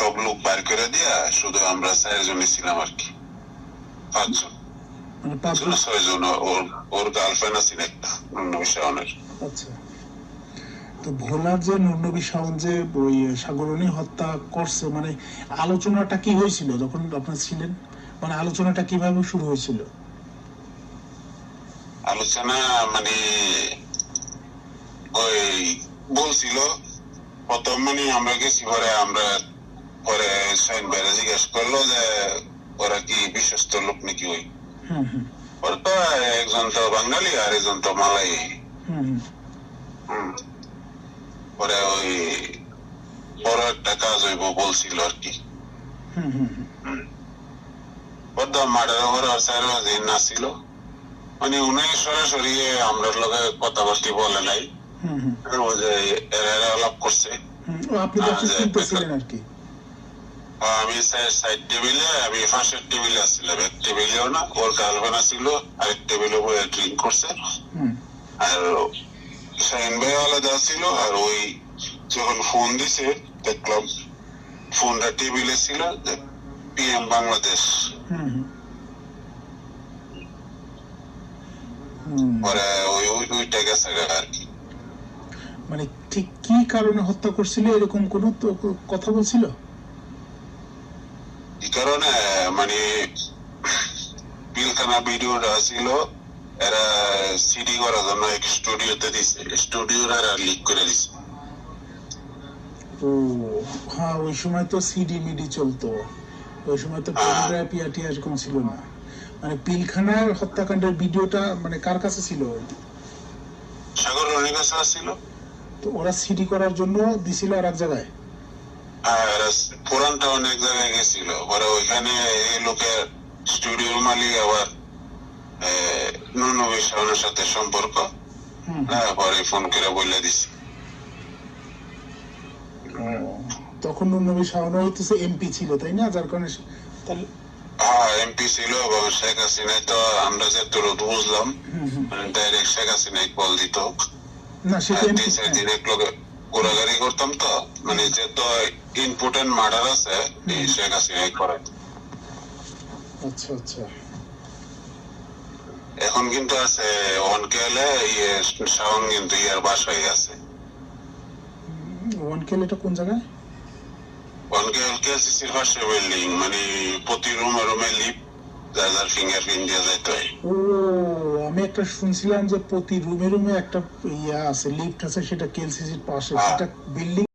সব লোক বাইর করে দিয়া শুধু আমরা চারজনই ছিলাম আর কি। পাঁচজন। মানে ছয়জন ওর ওর গার্লফ্রেন্ড আছেন একটা শাওনের। আচ্ছা। তো ভোলার যে নুরনবী শাওন যে ওই সাগরণী হত্যা করছে মানে আলোচনাটা কি হয়েছিল যখন আপনার ছিলেন? মানে আলোচনাটা কীভাবে শুরু হয়েছিল? আলোচনা মানে ওই বলছিল প্রথম মানে আমরা গেছি পরে আমরা পরে সাইন বাইরে জিজ্ঞেস করল যে ওরা কি বিশ্বস্ত লোক নাকি ওই ওরা তো একজন তো বাঙালি আর একজন তো মালাই হুম হুম। হুম। পরে ওই বড় একটা কাজ হইব বলছিল আর কি হুম হুম হুম। বদ্ধ মার্ডার ওভার আর স্যার দিন নাছিল মানে উনি সরাসরি আমরা লগে কথাবার্তি বলে নাই ও যে এরা আলাপ করছে আপনি আর কি আমি সাইড টেবিলে আমি ফার্স্টের টেবিলে আসছিলাম। এক টেবিলেও না ওর গার্লফ্রেন্ড আসছিল আরেক টেবিলে বয়ে ড্রিঙ্ক করছে। আর শাহিন ভাই আলাদা ছিল আর ওই যখন ফোন দিছে দেখলাম ফোনটা টেবিলে ছিল পিএম বাংলাদেশ। পরে ওই ওই ওইটা গেছে গা আর কি। মানে ঠিক কি কারণে হত্যা করছিল এরকম কোন তো কথা বলছিল? কারণে মানে পিলখানা ভিডিওটা ছিল এরা সিডি করার জন্য এক স্টুডিওতে দিছে স্টুডিওর এরা লিক করে দিছে। হ্যাঁ ওই সময় তো সিডি মিডি চলতো। ওই সময় তো এরকম ছিল না। মানে পিলখানার হত্যাকাণ্ডের ভিডিওটা মানে কার কাছে ছিল? সাগর রনির কাছে আসছিল তো ওরা সিডি করার জন্য দিছিল আর এক জায়গায়। আর পুরানটা অনেক জায়গায় গেছিল। পরে ওইখানে এই লোকের স্টুডিওর মালিক আবার নুনু বিশ্বাসনের সাথে সম্পর্ক। হ্যাঁ পরে ফোন করে বলে দিছি। তখন নবী শাহনা হইতেছে এমপি ছিল তাই না? যার কারণে তাহলে হ্যাঁ এমপি ছিল এবং শেখ হাসিনাই তো আমরা যে তোর বুঝলাম। ডাইরেক্ট শেখ হাসিনাই কল দিত। না সেটা ঘোরাঘুরি করতাম তো মানে যে তো ইম্পর্টেন্ট মার্ডার আছে এই শেখ হাসিনাই করে আচ্ছা আচ্ছা। এখন কিন্তু আছে ওয়ান কেলে ইয়ে শাওন কিন্তু ইয়ার বাসায় আছে। ওয়ান কেল এটা কোন জায়গায়? ওয়ান কেল কেসিসির পাশে বিল্ডিং মানে প্রতি রুমে রুমে লিপ যার ফিঙ্গারপ্রিন্ট দিয়ে যাইতে হয় ও আমি একটা শুনছিলাম যে প্রতি রুমে রুমে একটা ইয়া আছে লিফট আছে সেটা কেলসিসির পাশে। সেটা বিল্ডিং